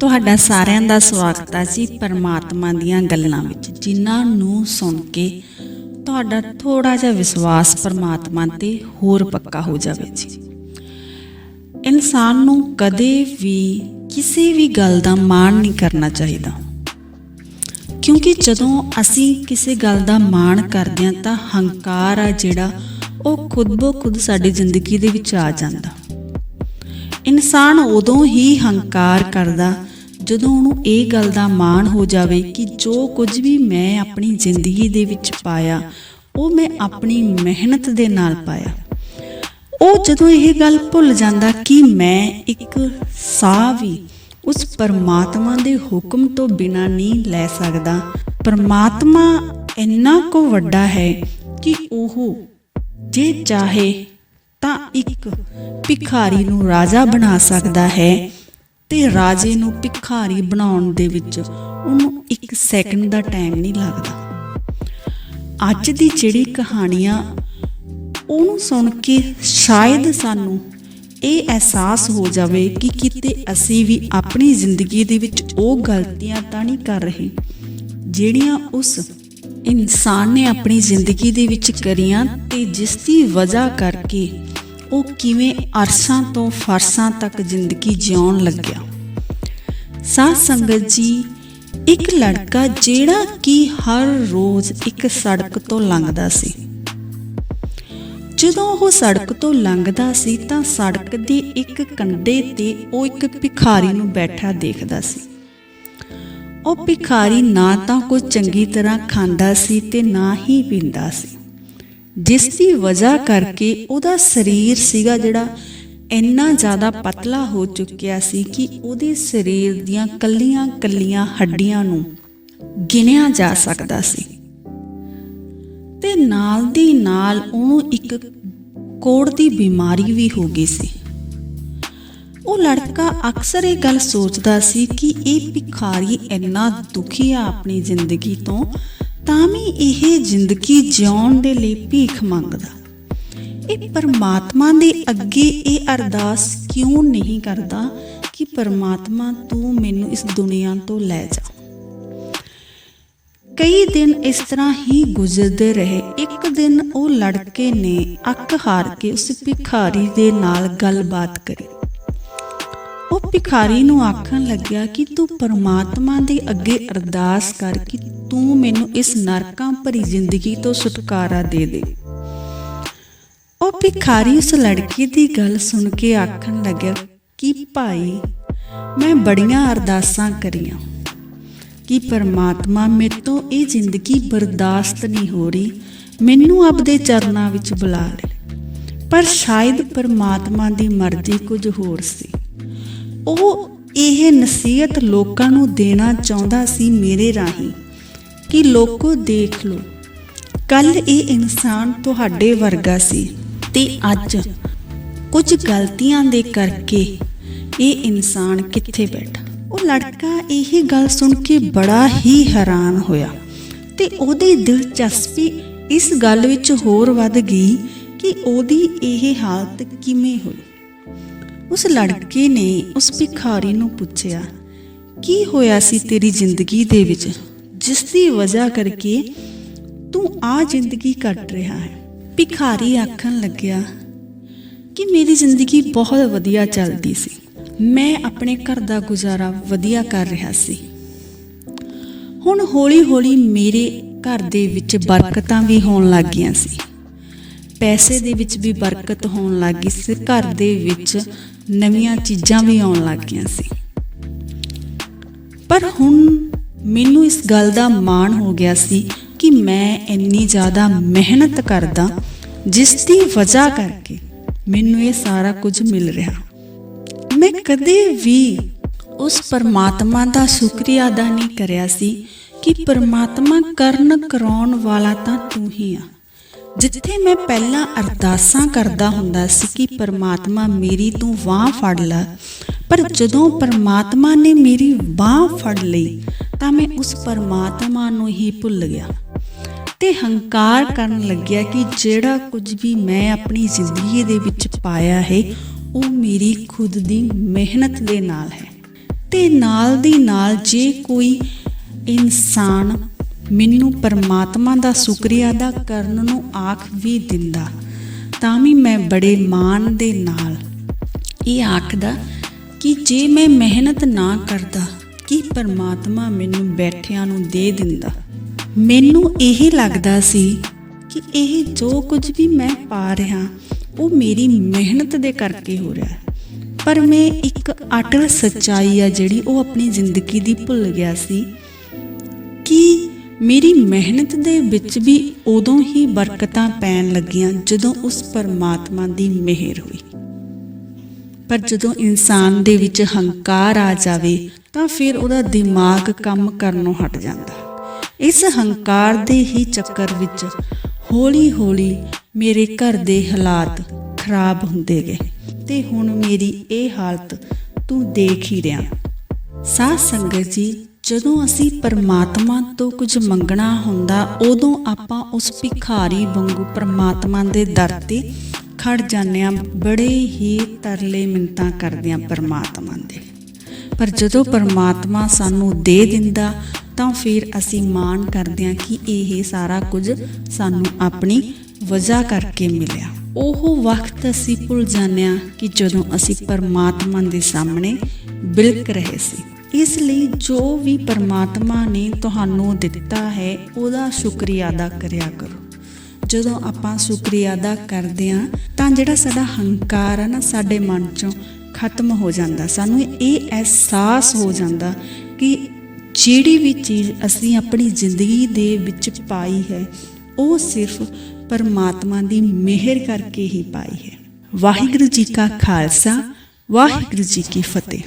ਤੁਹਾਡਾ ਸਾਰਿਆਂ ਦਾ ਸਵਾਗਤ ਹੈ ਜੀ ਪਰਮਾਤਮਾ ਦੀਆਂ ਗੱਲਾਂ ਵਿੱਚ, ਜਿਨ੍ਹਾਂ ਨੂੰ ਸੁਣ ਕੇ ਤੁਹਾਡਾ ਥੋੜਾ ਜਿਹਾ ਵਿਸ਼ਵਾਸ ਪਰਮਾਤਮਾ ਤੇ ਹੋਰ ਪੱਕਾ ਹੋ ਜਾਵੇ ਜੀ। ਇਨਸਾਨ ਨੂੰ ਕਦੇ ਵੀ ਕਿਸੇ ਵੀ ਗੱਲ ਦਾ ਮਾਣ ਨਹੀਂ ਕਰਨਾ ਚਾਹੀਦਾ। ਕਿਉਂਕਿ ਜਦੋਂ ਅਸੀਂ ਕਿਸੇ ਗੱਲ ਦਾ ਮਾਣ ਕਰਦੇ ਹਾਂ ਤਾਂ ਹੰਕਾਰ ਆ ਜਿਹੜਾ, ਉਹ ਖੁਦ ਬੋ ਖੁਦ ਸਾਡੀ ਜ਼ਿੰਦਗੀ ਦੇ ਵਿੱਚ ਆ ਜਾਂਦਾ। ਇਨਸਾਨ ਉਦੋਂ ਹੀ ਹੰਕਾਰ ਕਰਦਾ ਜਦੋਂ ਉਹਨੂੰ ਇਹ ਗੱਲ ਦਾ ਮਾਣ ਹੋ ਜਾਵੇ ਕਿ ਜੋ ਕੁਝ ਵੀ ਮੈਂ ਆਪਣੀ ਜ਼ਿੰਦਗੀ ਦੇ ਵਿੱਚ ਪਾਇਆ, ਉਹ ਮੈਂ ਆਪਣੀ ਮਿਹਨਤ ਦੇ ਨਾਲ ਪਾਇਆ। ਉਹ ਜਦੋਂ ਇਹ ਗੱਲ ਭੁੱਲ ਜਾਂਦਾ ਕਿ ਮੈਂ ਇੱਕ ਸਾਹ ਵੀ ਉਸ ਪਰਮਾਤਮਾ ਦੇ ਹੁਕਮ ਤੋਂ ਬਿਨਾ ਨਹੀਂ ਲੈ ਸਕਦਾ, ਪਰਮਾਤਮਾ ਇੰਨਾ ਕੋ ਵੱਡਾ ਹੈ ਕਿ ਉਹ ਜੇ ਚਾਹੇ ਤਾਂ ਇੱਕ ਭਿਖਾਰੀ ਨੂੰ ਰਾਜਾ ਬਣਾ ਸਕਦਾ ਹੈ ਤੇ ਰਾਜੇ ਨੂੰ ਭਿਖਾਰੀ ਬਣਾਉਣ ਦੇ ਵਿੱਚ ਉਹਨੂੰ ਇੱਕ ਸੈਕਿੰਡ ਦਾ ਟਾਈਮ ਨਹੀਂ ਲੱਗਦਾ। ਅੱਜ ਦੀ ਜਿਹੜੀ ਕਹਾਣੀਆਂ ਉਹਨੂੰ ਸੁਣ ਕੇ ਸ਼ਾਇਦ ਸਾਨੂੰ ਇਹ ਅਹਿਸਾਸ ਹੋ ਜਾਵੇ ਕਿ ਕਿਤੇ ਅਸੀਂ ਵੀ ਆਪਣੀ ਜ਼ਿੰਦਗੀ ਦੇ ਵਿੱਚ ਉਹ ਗਲਤੀਆਂ ਤਾਂ ਨਹੀਂ ਕਰ ਰਹੇ ਜਿਹੜੀਆਂ ਉਸ ਇਨਸਾਨ ਨੇ ਆਪਣੀ ਜ਼ਿੰਦਗੀ ਦੇ ਵਿੱਚ ਕਰੀਆਂ ਤੇ ਜਿਸ ਦੀ ਵਜ੍ਹਾ ਕਰਕੇ ਉਹ ਕਿਵੇਂ ਅਰਸ਼ਾਂ ਤੋਂ ਫਰਸ਼ਾਂ ਤੱਕ ਜ਼ਿੰਦਗੀ ਜਿਉਣ ਲੱਗਿਆ? ਸਾਧ ਸੰਗਤ ਜੀ, ਇੱਕ ਲੜਕਾ ਜਿਹੜਾ ਕਿ ਹਰ ਰੋਜ਼ ਇੱਕ ਸੜਕ ਤੋਂ ਲੰਘਦਾ ਸੀ। ਜਦੋਂ ਉਹ ਸੜਕ ਤੋਂ ਲੰਘਦਾ ਸੀ ਤਾਂ ਸੜਕ ਦੇ ਇੱਕ ਕੰਢੇ ਤੇ ਉਹ ਇੱਕ ਭਿਖਾਰੀ ਨੂੰ ਬੈਠਾ ਦੇਖਦਾ ਸੀ। ਉਹ ਭਿਖਾਰੀ ਨਾ ਤਾਂ ਕੋਈ ਚੰਗੀ ਤਰ੍ਹਾਂ ਖਾਂਦਾ ਸੀ ਤੇ ਨਾ ਹੀ ਪੀਂਦਾ ਸੀ। ਜਿਸ ਦੀ ਵਜ੍ਹਾ ਕਰਕੇ ਉਹਦਾ ਸਰੀਰ ਸੀਗਾ ਜਿਹੜਾ ਇੰਨਾ ਜ਼ਿਆਦਾ ਪਤਲਾ ਹੋ ਚੁੱਕਿਆ ਸੀ ਕਿ ਉਹਦੇ ਸਰੀਰ ਦੀਆਂ ਕੱਲੀਆਂ ਕੱਲੀਆਂ ਹੱਡੀਆਂ ਨੂੰ ਗਿਣਿਆ ਜਾ ਸਕਦਾ ਸੀ। ਤੇ ਨਾਲ ਦੀ ਨਾਲ ਉਹਨੂੰ ਇੱਕ ਕੋੜ ਦੀ ਬਿਮਾਰੀ ਵੀ ਹੋ ਗਈ ਸੀ। ਉਹ ਲੜਕਾ ਅਕਸਰ ਇਹ ਗੱਲ ਸੋਚਦਾ ਸੀ ਕਿ ਇਹ ਭਿਖਾਰੀ ਇੰਨਾ ਦੁਖੀ ਆ ਆਪਣੀ ਜ਼ਿੰਦਗੀ ਤੋਂ ਤਾਂ ਵੀ ਇਹ ਜ਼ਿੰਦਗੀ ਜਿਉਣ ਦੇ ਲਈ ਭੀਖ ਮੰਗਦਾ। ਇਹ ਪਰਮਾਤਮਾ ਦੇ ਅੱਗੇ ਇਹ ਅਰਦਾਸ ਕਿਉਂ ਨਹੀਂ ਕਰਦਾ ਕਿ ਪਰਮਾਤਮਾ ਤੂੰ ਮੈਨੂੰ ਇਸ ਦੁਨੀਆ ਤੋਂ ਲੈ ਜਾ। ਕਈ ਦਿਨ ਇਸ ਤਰ੍ਹਾਂ ਹੀ ਗੁਜ਼ਰਦੇ ਰਹੇ। ਇੱਕ ਦਿਨ ਉਹ ਲੜਕੇ ਨੇ ਅੱਕ ਹਾਰ ਕੇ ਉਸ ਭਿਖਾਰੀ ਦੇ ਨਾਲ ਗੱਲਬਾਤ ਕਰੀ। ਉਹ ਭਿਖਾਰੀ ਨੂੰ ਆਖਣ ਲੱਗਿਆ ਕਿ ਤੂੰ ਪਰਮਾਤਮਾ ਦੇ ਅੱਗੇ ਅਰਦਾਸ ਕਰ ਕਿ ਤੂੰ ਮੈਨੂੰ ਇਸ ਨਰਕਾਂ ਭਰੀ ਜ਼ਿੰਦਗੀ ਤੋਂ ਛੁਟਕਾਰਾ ਦੇ ਦੇ। ਉਹ ਭਿਖਾਰੀ ਉਸ ਲੜਕੀ ਦੀ ਗੱਲ ਸੁਣ ਕੇ ਆਖਣ ਲੱਗਿਆ, ਕਿ ਭਾਈ, ਮੈਂ ਬੜੀਆਂ ਅਰਦਾਸਾਂ ਕਰੀਆਂ। ਕਿ ਪਰਮਾਤਮਾ ਮੇਰੇ ਇਹ ਜ਼ਿੰਦਗੀ ਬਰਦਾਸ਼ਤ ਨਹੀਂ ਹੋ ਰਹੀ, ਮੈਨੂੰ ਆਪਦੇ ਚਰਨਾਂ ਵਿੱਚ ਬੁਲਾ ਲੈ। ਪਰ ਸ਼ਾਇਦ ਪਰਮਾਤਮਾ ਦੀ ਮਰਜ਼ੀ ਕੁਝ ਹੋਰ ਸੀ। ਉਹ ਇਹ ਨਸੀਹਤ ਲੋਕਾਂ ਨੂੰ ਦੇਣਾ ਚਾਹੁੰਦਾ ਸੀ ਮੇਰੇ ਰਾਹੀਂ। ਕਿ ਲੋਕੋ ਦੇਖ ਲੋ ਕੱਲ ਇਹ ਇਨਸਾਨ ਤੁਹਾਡੇ ਵਰਗਾ ਸੀ ਤੇ ਅੱਜ ਕੁਝ ਗਲਤੀਆਂ ਦੇ ਕਰਕੇ ਇਹ ਇਨਸਾਨ ਕਿੱਥੇ ਬੈਠਾ? ਉਹ ਲੜਕਾ ਇਹ ਗੱਲ ਸੁਣ ਕੇ ਬੜਾ ਹੀ ਹੈਰਾਨ ਹੋਇਆ ਤੇ ਉਹਦੀ ਦਿਲਚਸਪੀ ਇਸ ਗੱਲ ਵਿੱਚ ਹੋਰ ਵੱਧ ਗਈ ਕਿ ਉਹਦੀ ਇਹ ਹਾਲਤ ਕਿਵੇਂ ਹੋਈ। ਉਸ ਲੜਕੇ ਨੇ ਉਸ ਭਿਖਾਰੀ ਨੂੰ ਪੁੱਛਿਆ, ਕੀ ਹੋਇਆ ਸੀ ਤੇਰੀ ਜ਼ਿੰਦਗੀ ਦੇ ਵਿੱਚ? ਜਿਸ ਦੀ ਵਜ੍ਹਾ ਕਰਕੇ ਤੂੰ ਆ ਜ਼ਿੰਦਗੀ ਕੱਟ ਰਿਹਾ ਹੈ। ਭਿਖਾਰੀ ਆਖਣ ਲੱਗਿਆ, ਕਿ ਮੇਰੀ ਜ਼ਿੰਦਗੀ ਬਹੁਤ ਵਧੀਆ ਚੱਲਦੀ ਸੀ। ਮੈਂ ਆਪਣੇ ਘਰ ਦਾ ਗੁਜ਼ਾਰਾ ਵਧੀਆ ਕਰ ਰਿਹਾ ਸੀ। ਹੁਣ ਹੌਲੀ-ਹੌਲੀ ਮੇਰੇ ਘਰ ਦੇ ਵਿੱਚ ਬਰਕਤਾਂ ਵੀ ਹੋਣ ਲੱਗੀਆਂ ਸੀ। ਪੈਸੇ ਦੇ ਵਿੱਚ ਵੀ ਬਰਕਤ ਹੋਣ ਲੱਗੀ ਸੀ। ਘਰ ਦੇ ਵਿੱਚ ਨਵੀਆਂ ਚੀਜ਼ਾਂ ਵੀ ਆਉਣ ਲੱਗੀਆਂ ਸੀ। ਪਰ ਹੁਣ ਮੈਨੂੰ ਇਸ ਗੱਲ ਦਾ ਮਾਣ ਹੋ ਗਿਆ ਸੀ ਕਿ ਮੈਂ ਇੰਨੀ ਜ਼ਿਆਦਾ ਮਿਹਨਤ ਕਰਦਾ ਜਿਸ ਦੀ ਵਜ੍ਹਾ ਕਰਕੇ ਮੈਨੂੰ ਇਹ ਸਾਰਾ ਕੁਝ ਮਿਲ ਰਿਹਾ। ਮੈਂ ਕਦੇ ਵੀ ਉਸ ਪਰਮਾਤਮਾ ਦਾ ਸ਼ੁਕਰੀਆ ਅਦਾ ਨਹੀਂ ਕਰਿਆ ਸੀ ਕਿ ਪਰਮਾਤਮਾ ਕਰਨ ਕਰਾਉਣ ਵਾਲਾ ਤਾਂ ਤੂੰ ਹੀ ਆ। ਜਿੱਥੇ ਮੈਂ ਪਹਿਲਾਂ ਅਰਦਾਸਾਂ ਕਰਦਾ ਹੁੰਦਾ ਸੀ ਕਿ ਪਰਮਾਤਮਾ ਮੇਰੀ ਤੂੰ ਬਾਹ ਫੜ ਲੈ, ਪਰ ਜਦੋਂ ਪਰਮਾਤਮਾ ਨੇ ਮੇਰੀ ਬਾਹ ਫੜ ਲਈ ਤਾਂ ਮੈਂ ਉਸ ਪਰਮਾਤਮਾ ਨੂੰ ਹੀ ਭੁੱਲ ਗਿਆ ਤੇ ਹੰਕਾਰ ਕਰਨ ਲੱਗਿਆ ਕਿ ਜਿਹੜਾ ਕੁਝ ਵੀ ਮੈਂ ਆਪਣੀ ਜ਼ਿੰਦਗੀ ਦੇ ਵਿੱਚ ਪਾਇਆ ਹੈ, ਉਹ ਮੇਰੀ ਖੁਦ ਦੀ ਮਿਹਨਤ ਦੇ ਨਾਲ ਹੈ। ਤੇ ਨਾਲ ਦੀ ਨਾਲ ਜੇ ਕੋਈ ਇਨਸਾਨ ਮੈਨੂੰ ਪਰਮਾਤਮਾ ਦਾ ਸ਼ੁਕਰੀਆ ਅਦਾ ਕਰਨ ਨੂੰ ਆਖ ਵੀ ਦਿੰਦਾ, ਤਾਂ ਵੀ ਮੈਂ ਬੜੇ ਮਾਣ ਦੇ ਨਾਲ। ਇਹ ਆਖਦਾ ਕਿ ਜੇ ਮੈਂ ਮਿਹਨਤ ਨਾ ਕਰਦਾ ਕੀ ਪਰਮਾਤਮਾ ਮੈਨੂੰ ਬੈਠਿਆਂ ਨੂੰ ਦੇ ਦਿੰਦਾ? ਮੈਨੂੰ ਇਹ ਲੱਗਦਾ ਸੀ ਕਿ ਇਹ ਜੋ ਕੁਝ ਵੀ ਮੈਂ ਪਾ ਰਿਹਾ, ਉਹ ਮੇਰੀ ਮਿਹਨਤ ਦੇ ਕਰਕੇ ਹੋ ਰਿਹਾ ਪਰ ਮੈਂ ਇੱਕ ਅਟਲ ਸੱਚਾਈ ਆ ਜਿਹੜੀ ਉਹ ਆਪਣੀ ਜ਼ਿੰਦਗੀ ਦੀ ਭੁੱਲ ਗਿਆ ਸੀ ਕਿ ਮੇਰੀ ਮਿਹਨਤ ਦੇ ਵਿੱਚ ਵੀ ਉਦੋਂ ਹੀ ਬਰਕਤਾਂ ਪੈਣ ਲੱਗੀਆਂ ਜਦੋਂ ਉਸ ਪਰਮਾਤਮਾ ਦੀ ਮਿਹਰ ਹੋਈ। ਪਰ ਜਦੋਂ ਇਨਸਾਨ ਦੇ ਵਿੱਚ ਹੰਕਾਰ ਆ ਜਾਵੇ, ਤਾਂ ਫਿਰ ਉਹਦਾ ਦਿਮਾਗ ਕੰਮ ਕਰਨੋਂ ਹਟ ਜਾਂਦਾ। ਇਸ ਹੰਕਾਰ ਦੇ ਹੀ ਚੱਕਰ ਵਿੱਚ ਹੌਲੀ-ਹੌਲੀ ਮੇਰੇ ਘਰ ਦੇ ਹਾਲਾਤ ਖਰਾਬ ਹੁੰਦੇ ਗਏ ਤੇ ਹੁਣ ਮੇਰੀ ਇਹ ਹਾਲਤ ਤੂੰ ਦੇਖ ਹੀ ਰਿਹਾ। ਸਾਧ ਸੰਗਤ ਜੀ, ਜਦੋਂ ਅਸੀਂ ਪਰਮਾਤਮਾ ਤੋਂ ਕੁਝ ਮੰਗਣਾ ਹੁੰਦਾ, ਉਦੋਂ ਆਪਾਂ ਉਸ ਭਿਖਾਰੀ ਵਾਂਗੂ ਪਰਮਾਤਮਾ ਦੇ ਦਰ ਤੇ ਖੜ ਜਾਂਦੇ ਹਾਂ ਬੜੇ ਹੀ ਤਰਲੇ ਮਿੰਤਾਂ ਕਰਦੇ ਹਾਂ ਪਰਮਾਤਮਾ ਦੇ। ਪਰ ਜਦੋਂ ਪਰਮਾਤਮਾ ਸਾਨੂੰ ਦੇ ਦਿੰਦਾ, ਤਾਂ ਫਿਰ ਅਸੀਂ ਮਾਣ ਕਰਦੇ ਹਾਂ ਕਿ ਇਹ ਸਾਰਾ ਕੁਝ ਸਾਨੂੰ ਆਪਣੀ ਵਜ੍ਹਾ ਕਰਕੇ ਮਿਲਿਆ। ਉਹ ਵਕਤ ਅਸੀਂ ਭੁੱਲ ਜਾਂਦੇ ਹਾਂ ਕਿ ਜਦੋਂ ਅਸੀਂ ਪਰਮਾਤਮਾ ਦੇ ਸਾਹਮਣੇ ਬਿਲਕ ਰਹੇ ਸੀ। ਇਸ ਲਈ ਜੋ ਵੀ ਪਰਮਾਤਮਾ ਨੇ ਤੁਹਾਨੂੰ ਦਿੱਤਾ ਹੈ, ਉਹਦਾ ਸ਼ੁਕਰੀਆ ਅਦਾ ਕਰਿਆ ਕਰੋ। ਜਦੋਂ ਆਪਾਂ ਸ਼ੁਕਰੀਆ ਅਦਾ ਕਰਦੇ ਹਾਂ ਤਾਂ ਜਿਹੜਾ ਸਾਡਾ ਹੰਕਾਰ ਆ ਨਾ ਸਾਡੇ ਮਨ ਚੋਂ ਖਤਮ ਹੋ ਜਾਂਦਾ। ਸਾਨੂੰ ਇਹ ਅਹਿਸਾਸ ਹੋ ਜਾਂਦਾ ਕਿ ਜਿਹੜੀ ਵੀ ਚੀਜ਼ ਅਸੀਂ ਆਪਣੀ ਜ਼ਿੰਦਗੀ ਦੇ ਵਿੱਚ ਪਾਈ ਹੈ, ਉਹ ਸਿਰਫ ਪਰਮਾਤਮਾ ਦੀ ਮਿਹਰ ਕਰਕੇ ਹੀ ਪਾਈ ਹੈ। ਵਾਹਿਗੁਰੂ ਜੀ ਕਾ ਖਾਲਸਾ, ਵਾਹਿਗੁਰੂ ਜੀ ਕੀ ਫਤਿਹ।